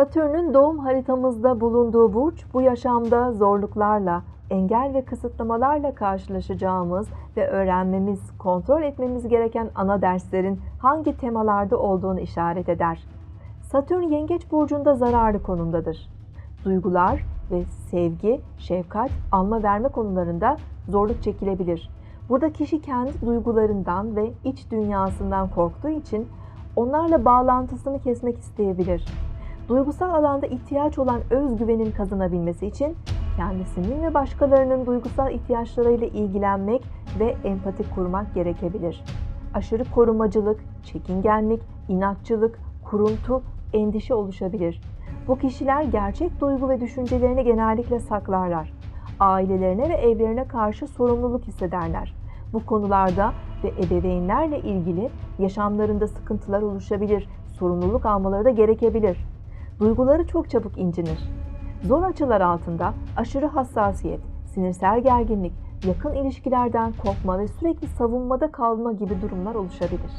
Satürn'ün doğum haritamızda bulunduğu burç bu yaşamda zorluklarla, engel ve kısıtlamalarla karşılaşacağımız ve öğrenmemiz, kontrol etmemiz gereken ana derslerin hangi temalarda olduğunu işaret eder. Satürn Yengeç burcunda zararlı konumdadır. Duygular ve sevgi, şefkat, alma verme konularında zorluk çekilebilir. Burada kişi kendi duygularından ve iç dünyasından korktuğu için onlarla bağlantısını kesmek isteyebilir. Duygusal alanda ihtiyaç olan özgüvenin kazanabilmesi için kendisinin ve başkalarının duygusal ihtiyaçlarıyla ilgilenmek ve empati kurmak gerekebilir. Aşırı korumacılık, çekingenlik, inatçılık, kuruntu, endişe oluşabilir. Bu kişiler gerçek duygu ve düşüncelerini genellikle saklarlar. Ailelerine ve evlerine karşı sorumluluk hissederler. Bu konularda ve ebeveynlerle ilgili yaşamlarında sıkıntılar oluşabilir, sorumluluk almaları da gerekebilir. Duyguları çok çabuk incinir. Zor açılar altında aşırı hassasiyet, sinirsel gerginlik, yakın ilişkilerden korkma ve sürekli savunmada kalma gibi durumlar oluşabilir.